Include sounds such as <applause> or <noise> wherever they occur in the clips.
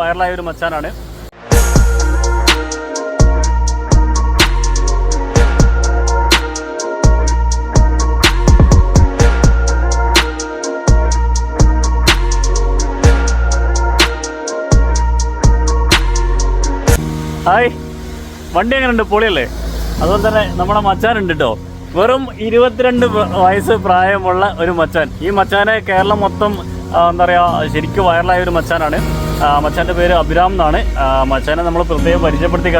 വൈറലായ ഒരു മച്ചാനാണ്. ഹായ്. വണ്ടി എങ്ങനെയുണ്ട്? പൊളിയല്ലേ? അതുപോലെ തന്നെ നമ്മുടെ മച്ചാനുണ്ട് കേട്ടോ വെറും ഇരുപത്തിരണ്ട് വയസ്സ് പ്രായമുള്ള ഒരു മച്ചാൻ. ഈ മച്ചാനെ കേരളം മൊത്തം എന്താ പറയുക ശരിക്കും വൈറലായ ഒരു മച്ചാനാണ്. മച്ചാന്റെ പേര് അഭിരാം എന്നാണ്. മച്ചാനെ നമ്മൾ പ്രത്യേകം പരിചയപ്പെടുത്തി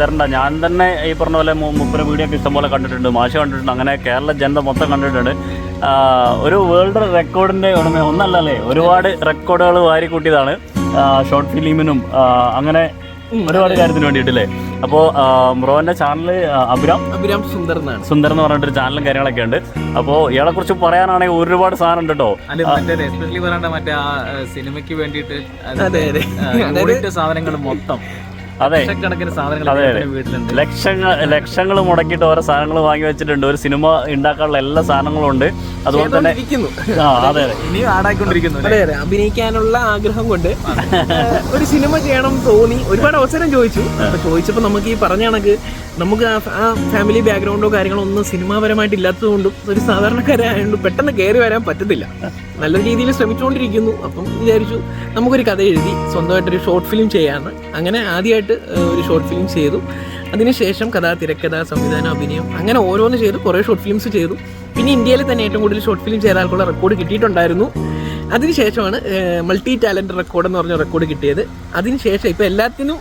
തരണ്ട. ഞാൻ തന്നെ ഈ പറഞ്ഞ പോലെ മുപ്പര വീഡിയോ ഇഷ്ടം പോലെ കണ്ടിട്ടുണ്ട് മാഷ കണ്ടിട്ടുണ്ട് അങ്ങനെ കേരള ജനത മൊത്തം കണ്ടിട്ടുണ്ട്. ഒരു വേൾഡ് റെക്കോർഡിന്റെ ഉടമ ഒന്നല്ലല്ലേ ഒരുപാട് റെക്കോർഡുകൾ വാരി കൂട്ടിയതാണ് ഷോർട്ട് ഫിലിമിനും അങ്ങനെ ഒരുപാട് കാര്യത്തിന് വേണ്ടിയിട്ടില്ലേ? അപ്പോൾ ബ്രോന്റെ ചാനൽ അഭിരാം. അഭിരാം സുന്ദർ എന്നാണ് സുന്ദർ എന്ന് പറഞ്ഞിട്ടൊരു ചാനലും കാര്യങ്ങളൊക്കെ ഉണ്ട്. അപ്പോൾ ഇയാളെ കുറിച്ച് പറയാനാണെങ്കിൽ ഒരുപാട് സാധനം ഉണ്ട് കേട്ടോ എസ്പെഷ്യലി പറയണ്ട മറ്റേ ആ സിനിമയ്ക്ക് വേണ്ടിയിട്ട് സാധനങ്ങൾ മൊത്തം. അതെ. ലക്ഷക്കണക്കിന് സാധനങ്ങൾ ലക്ഷങ്ങൾ ലക്ഷങ്ങൾ മുടക്കിയിട്ട് ഓരോ സാധനങ്ങൾ വാങ്ങി വെച്ചിട്ടുണ്ട്. ഒരു സിനിമ ഉണ്ടാക്കാനുള്ള എല്ലാ സാധനങ്ങളും ഉണ്ട്. അതുപോലെ തന്നെ ആ അതെ അതെ. അഭിനയിക്കാനുള്ള ആഗ്രഹം കൊണ്ട് ഒരു സിനിമ ചെയ്യണം തോന്നി. ഒരുപാട് അവസരം ചോദിച്ചു. അപ്പൊ ചോദിച്ചപ്പോൾ നമുക്ക് ഈ പറഞ്ഞ കണക്ക് നമുക്ക് ആ- ആ ഫാമിലി ബാക്ക്ഗ്രൗണ്ടോ കാര്യങ്ങളോ ഒന്നും സിനിമാപരമായിട്ട് ഇല്ലാത്തതുകൊണ്ടും ഒരു സാധാരണക്കാരായതുകൊണ്ടും പെട്ടെന്ന് കയറി വരാൻ പറ്റത്തില്ല. നല്ല രീതിയിൽ ശ്രമിച്ചുകൊണ്ടിരിക്കുന്നു. അപ്പം വിചാരിച്ചു നമുക്കൊരു കഥ എഴുതി സ്വന്തമായിട്ടൊരു ഷോർട്ട് ഫിലിം ചെയ്യാമെന്ന് അങ്ങനെ ആദ്യമായിട്ട് ഒരു ഷോർട്ട് ഫിലിം ചെയ്തു. അതിനുശേഷം കഥ തിരക്കഥ സംവിധാനം അഭിനയം അങ്ങനെ ഓരോന്ന് ചെയ്തു. കുറേ ഷോർട്ട് ഫിലിംസ് ചെയ്തു. പിന്നെ ഇന്ത്യയിൽ തന്നെ ഏറ്റവും കൂടുതൽ ഷോർട്ട് ഫിലിം ചെയ്ത ആൾക്കുള്ള റെക്കോർഡ് കിട്ടിയിട്ടുണ്ടായിരുന്നു. അതിനുശേഷമാണ് മൾട്ടി ടാലന്റ് റെക്കോർഡ് എന്ന് പറഞ്ഞ റെക്കോർഡ് കിട്ടിയത്. അതിനുശേഷം ഇപ്പം എല്ലാത്തിനും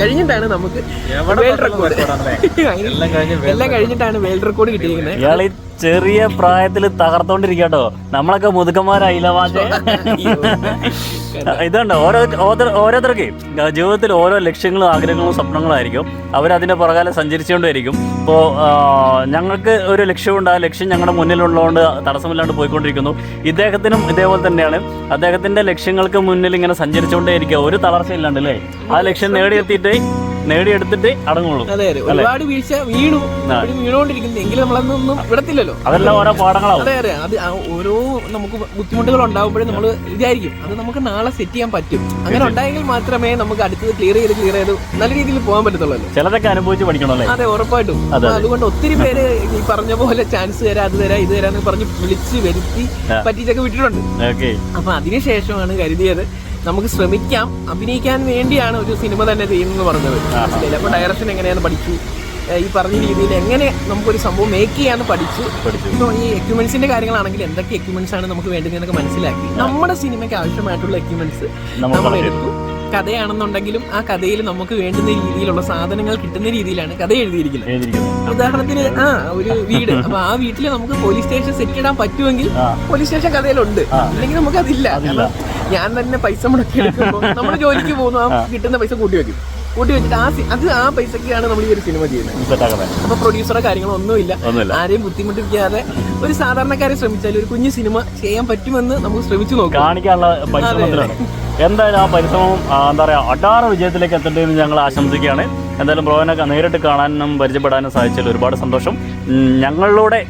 കഴിഞ്ഞിട്ടാണ് നമുക്ക് വേൾഡ് റെക്കോർഡ്? <laughs> എല്ലാം കഴിഞ്ഞിട്ടാണ് വേൾഡ് റെക്കോർഡ് കിട്ടിയിരിക്കുന്നത്. ചെറിയ പ്രായത്തിൽ തകർത്തോണ്ടിരിക്കട്ടോ. നമ്മളൊക്കെ മുതുക്കന്മാരായില്ല ഇതുണ്ട്? ഓരോ ഓരോരുത്തർക്കേ ജീവിതത്തിൽ ഓരോ ലക്ഷ്യങ്ങളും ആഗ്രഹങ്ങളും സ്വപ്നങ്ങളും ആയിരിക്കും അവരതിന്റെ പുറകാലെ സഞ്ചരിച്ചുകൊണ്ടേയിരിക്കും. ഇപ്പോൾ ഞങ്ങൾക്ക് ഒരു ലക്ഷ്യമുണ്ട്. ആ ലക്ഷ്യം ഞങ്ങളുടെ മുന്നിലുള്ളതുകൊണ്ട് തടസ്സമില്ലാണ്ട് പോയിക്കൊണ്ടിരിക്കുന്നു. ഇദ്ദേഹത്തിനും ഇതേപോലെ തന്നെയാണ്. അദ്ദേഹത്തിന്റെ ലക്ഷ്യങ്ങൾക്ക് മുന്നിൽ ഇങ്ങനെ സഞ്ചരിച്ചുകൊണ്ടേ ഇരിക്കുക ഒരു തളർച്ചയില്ലാണ്ട് അല്ലേ? ആ ലക്ഷ്യം നേടിയെത്തിയിട്ട് നേടിയെടുത്തിട്ട് അടങ്ങുള്ളൂ. അതെ അതെ. ഒരുപാട് വീഴ്ച വീണു. വീണുകൊണ്ടിരിക്കുന്നു. എങ്കിലും നമ്മളതൊന്നും വിടത്തില്ലല്ലോ. അതെല്ലാം ഓരോ പാഠങ്ങളാണ് അതെ അതെ. അത് ഓരോ നമുക്ക് ബുദ്ധിമുട്ടുകൾ ഉണ്ടാകുമ്പോഴേ നമ്മൾ വിചാരിക്കും അത് നമുക്ക് നാളെ സെറ്റ് ചെയ്യാൻ പറ്റും. അങ്ങനെ ഉണ്ടായെങ്കിൽ മാത്രമേ നമുക്ക് അടുത്തത് ക്ലിയർ ചെയ്ത് ക്ലിയർ ചെയ്ത് നല്ല രീതിയിൽ പോകാൻ പറ്റത്തുള്ളൂ ചിലതൊക്കെ അനുഭവിച്ച് പഠിക്കണം അല്ലേ? അതെ ഉറപ്പായിട്ടും. അതെ, അതുകൊണ്ട് ഒത്തിരി പേര് ഈ പറഞ്ഞ പോലെ ചാൻസ് തരാം അത് തരാം ഇത് തരാന്ന് പറഞ്ഞ് വിളിച്ച് വരുത്തി പറ്റിച്ചൊക്കെ വിട്ടിട്ടുണ്ട്. അപ്പൊ അതിനുശേഷമാണ് കരുതിയത് നമുക്ക് ശ്രമിക്കാം. അഭിനയിക്കാൻ വേണ്ടിയാണ് ഒരു സിനിമ തന്നെ ചെയ്യുന്നത് പറഞ്ഞത്. ചിലപ്പോൾ ഡയറക്ഷൻ എങ്ങനെയാന്ന് പഠിച്ചു? ഈ പറഞ്ഞ രീതിയിൽ എങ്ങനെ നമുക്കൊരു സംഭവം മേക്ക് ചെയ്യാന്ന് പഠിച്ചു. ഈ എക്യുപ്മെന്റ്സിന്റെ കാര്യങ്ങളാണെങ്കിൽ എന്തൊക്കെ എക്യുപ്മെന്റ്സ് ആണ് നമുക്ക് വേണ്ടതെന്നൊക്കെ മനസ്സിലാക്കി. നമ്മുടെ സിനിമയ്ക്ക് ആവശ്യമായിട്ടുള്ള എക്യുപ്മെന്റ്സ് നമ്മൾ എടുത്തു. കഥയാണെന്നുണ്ടെങ്കിലും ആ കഥയിൽ നമുക്ക് വേണ്ടുന്ന രീതിയിലുള്ള സാധനങ്ങൾ കിട്ടുന്ന രീതിയിലാണ് കഥ എഴുതിയിരിക്കുന്നത്. ഉദാഹരണത്തിന് ആ. ഒരു വീട്. അപ്പൊ ആ വീട്ടിൽ നമുക്ക് പോലീസ് സ്റ്റേഷൻ സെറ്റ് ഇടാൻ പറ്റുമെങ്കിൽ പോലീസ് സ്റ്റേഷൻ കഥയിലുണ്ട്. അല്ലെങ്കിൽ നമുക്ക് അതില്ല. കാരണം ഞാൻ തന്നെ പൈസ മുടക്കി എടുക്കുമ്പോൾ നമ്മൾ ജോലിക്ക് പോകുന്നു ആ കിട്ടുന്ന പൈസ കൂട്ടി വെക്കും. കൂട്ടി വെച്ചിട്ട് ആ അത് ആ പൈസക്കാണ് നമ്മൾ ഈ ഒരു സിനിമ ചെയ്യുന്നത്. അപ്പൊ പ്രൊഡ്യൂസറോ കാര്യങ്ങളോ ഒന്നുമില്ല. ആരെയും ബുദ്ധിമുട്ടിപ്പിക്കാതെ ഒരു സാധാരണക്കാരെ ശ്രമിച്ചാൽ ഒരു കുഞ്ഞു സിനിമ ചെയ്യാൻ പറ്റുമെന്ന് നമുക്ക് ശ്രമിച്ചു നോക്കാം. എന്തായാലും ആ പരിശ്രമം എന്താ പറയുക അടാറ വിജയത്തിലേക്ക് എത്തേണ്ടതെന്ന് ഞങ്ങൾ ആശംസിക്കുകയാണ്. എന്തായാലും ബ്രോനെ നേരിട്ട് കാണാനും പരിചയപ്പെടാനും സാധിച്ചതിൽ ഒരുപാട് സന്തോഷം. ഞങ്ങളിലൂടെ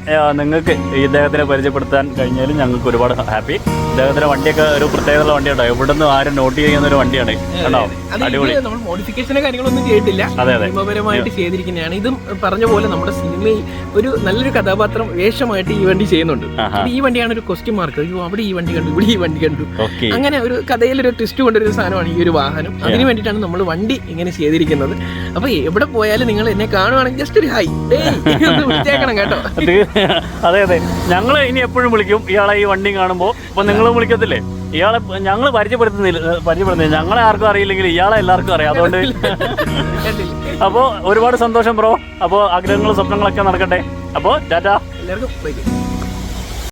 നിങ്ങൾക്ക് ഈ ഇദ്ദേഹത്തിനെ പരിചയപ്പെടുത്താൻ കഴിഞ്ഞാലും ഞങ്ങൾക്ക് ഒരുപാട് ഹാപ്പി. ഇദ്ദേഹത്തിന്റെ വണ്ടിയൊക്കെ ഒരു പ്രത്യേകതയുള്ള വണ്ടിയുണ്ടോ നിന്ന് ആരും നോട്ട് ചെയ്യുന്ന ഒരു വണ്ടിയാണ് കേട്ടോ അടിപൊളി. നമ്മൾ മോഡിഫിക്കേഷനോ കാര്യങ്ങളൊന്നും ചെയ്തിട്ടില്ല. അതെ അതെ. നിയമപരമായിട്ട് ചെയ്തിരിക്കുന്നതാണ്. ഇതും പറഞ്ഞ പോലെ നമ്മുടെ സിനിമയിൽ ഒരു നല്ലൊരു കഥാപാത്രം വേഷമായിട്ട് ഈ വണ്ടി ചെയ്യുന്നുണ്ട്. ഈ വണ്ടിയാണ് ഒരു ക്വസ്റ്റ്യൻ മാർക്ക് അയ്യോ അവിടെ ഈ വണ്ടി കണ്ടു ഇവിടെ ഈ വണ്ടി കണ്ടു. അങ്ങനെ ഒരു കഥയിൽ ഒരു ട്വിസ്റ്റ് കൊണ്ടൊരു സാധനമാണ് ഈ ഒരു വാഹനം. അതിന് വേണ്ടിയിട്ടാണ് നമ്മൾ വണ്ടി ഇങ്ങനെ ചെയ്തിരിക്കുന്നത്. അപ്പൊ എവിടെ പോയാലും നിങ്ങൾ എന്നെ കാണുവാണെങ്കിൽ ജസ്റ്റ് ഒരു ഹൈ <laughs> വിളിച്ചേക്കണം കേട്ടോ. അതെ അതെ ഞങ്ങൾ ഇനി എപ്പോഴും വിളിക്കും. ഇയാളെ ഈ വണ്ടി കാണുമ്പോൾ അപ്പൊ നിങ്ങൾ വിളിക്കത്തില്ലേ? ഇയാളെ ഞങ്ങൾ പരിചയപ്പെടുത്തുന്നില്ല പരിചയപ്പെടുന്നില്ല ഞങ്ങളെ ആർക്കും അറിയില്ലെങ്കിൽ ഇയാളെ എല്ലാവർക്കും അറിയാം. അതുകൊണ്ട് അപ്പോ അപ്പോൾ ഒരുപാട് സന്തോഷം ബ്രോ. അപ്പോൾ ആഗ്രഹങ്ങളും സ്വപ്നങ്ങളൊക്കെ നടക്കട്ടെ. അപ്പോൾ ടാറ്റ. എല്ലാവർക്കും.